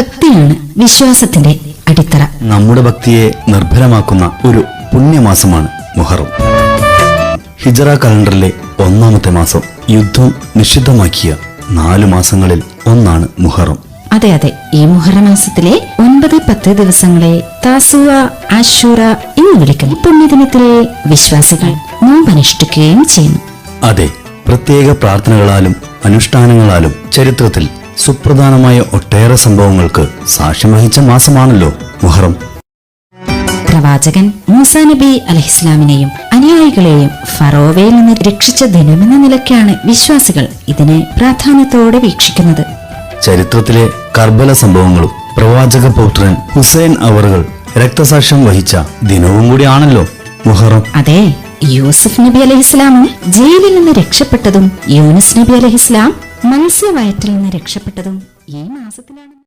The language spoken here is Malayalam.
ഭക്തിയാണ് വിശ്വാസത്തിന്റെ അടിത്തറ. നമ്മുടെ ഭക്തിയെ നിർഭരമാക്കുന്ന ഒരു പുണ്യമാസമാണ് മുഹറം. ഹിജറ കലണ്ടറിലെ ഒന്നാമത്തെ മാസം യുദ്ധം നിഷിദ്ധമാക്കിയ നാലു മാസങ്ങളിൽ ഒന്നാണ് മുഹറം. അതെ അതെ. ഈ മുഹറ മാസത്തിലെ ഒൻപത് പത്ത് ദിവസങ്ങളെ താസുവ ആശൂറ എന്ന് വിളിക്കുന്നു. പുണ്യദിനത്തിലെ വിശ്വാസികൾ നോമ്പനുഷ്ഠിക്കുകയും ചെയ്യുന്നു. അതെ പ്രത്യേക പ്രാർത്ഥനകളാലും അനുഷ്ഠാനങ്ങളാലും ചരിത്രത്തിൽ സുപ്രധാനമായ ഒട്ടേറെ സംഭവങ്ങൾക്ക് സാക്ഷ്യം വഹിച്ച മാസമാണല്ലോ മുഹറം. പ്രവാചകൻ മൂസ നബി അലഹിസ്ലാമിനെയും അനുയായികളെയും ഫറോവയിൽ നിന്ന് രക്ഷിച്ച ദിനമെന്ന നിലയ്ക്കാണ് വിശ്വാസികൾ ഇതിനെ പ്രാധാന്യത്തോടെ വീക്ഷിക്കുന്നത്. ചരിത്രത്തിലെ കർബല സംഭവങ്ങളും പ്രവാചക പൗത്രൻ ഹുസൈൻ അവറുകൾ രക്തസാക്ഷ്യം വഹിച്ച ദിനവും കൂടിയാണല്ലോ മുഹറം. അതെ യൂസഫ് നബി അലഹിസ്ലാമും ജയിലിൽ നിന്ന് രക്ഷപ്പെട്ടതും യൂനിസ് നബി അലഹിസ്ലാം മത്സ്യവയറ്റിൽ നിന്ന് രക്ഷപ്പെട്ടതും ഈ മാസത്തിലാണ്.